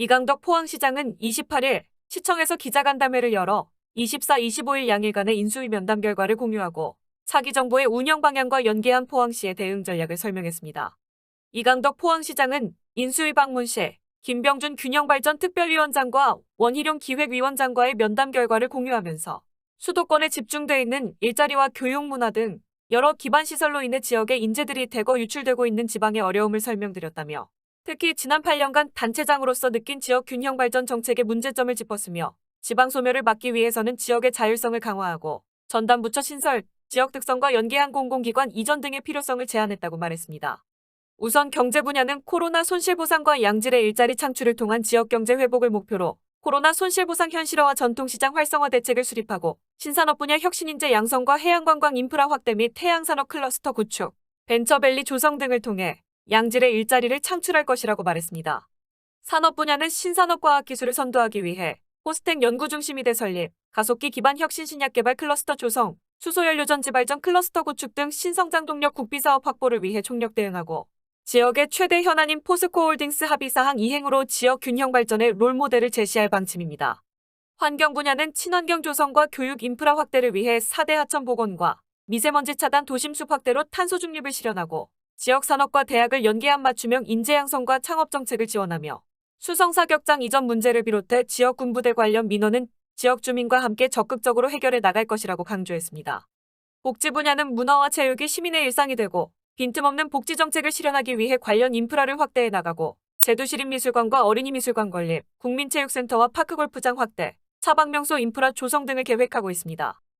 이강덕 포항시장은 28일 시청에서 기자간담회를 열어 24, 25일 양일간의 인수위 면담 결과를 공유하고 차기 정부의 운영 방향과 연계한 포항시의 대응 전략을 설명했습니다. 이강덕 포항시장은 인수위 방문 시 김병준 균형발전 특별위원장과 원희룡 기획위원장과의 면담 결과를 공유하면서 수도권에 집중돼 있는 일자리와 교육 문화 등 여러 기반 시설로 인해 지역의 인재들이 대거 유출되고 있는 지방의 어려움을 설명드렸다며 특히 지난 8년간 단체장으로서 느낀 지역 균형 발전 정책의 문제점을 짚었으며 지방 소멸을 막기 위해서는 지역의 자율성을 강화하고 전담부처 신설, 지역 특성과 연계한 공공기관 이전 등의 필요성을 제안했다고 말했습니다. 우선 경제 분야는 코로나 손실보상과 양질의 일자리 창출을 통한 지역 경제 회복을 목표로 코로나 손실보상 현실화와 전통시장 활성화 대책을 수립하고 신산업 분야 혁신인재 양성과 해양관광 인프라 확대 및 해양산업 클러스터 구축, 벤처밸리 조성 등을 통해 양질의 일자리를 창출할 것이라고 말했습니다. 산업 분야는 신산업과학 기술을 선도하기 위해 호스텍 연구 중심이대 설립, 가속기 기반 혁신 신약 개발 클러스터 조성, 수소연료전 지 발전 클러스터 구축 등 신성장 동력 국비 사업 확보를 위해 총력 대응하고 지역의 최대 현안인 포스코홀딩스 합의사항 이행으로 지역 균형 발전의 롤모델을 제시할 방침입니다. 환경 분야는 친환경 조성과 교육 인프라 확대를 위해 4대 하천 복원과 미세먼지 차단 도심 숲 확대로 탄소 중립을 실현하고 지역 산업과 대학을 연계한 맞춤형 인재 양성과 창업 정책을 지원하며 수성 사격장 이전 문제를 비롯해 지역 군부대 관련 민원은 지역 주민과 함께 적극적으로 해결해 나갈 것이라고 강조했습니다. 복지 분야는 문화와 체육이 시민의 일상이 되고 빈틈없는 복지 정책을 실현하기 위해 관련 인프라를 확대해 나가고 제도시립미술관과 어린이미술관 건립, 국민체육센터와 파크골프장 확대, 차박명소 인프라 조성 등을 계획하고 있습니다.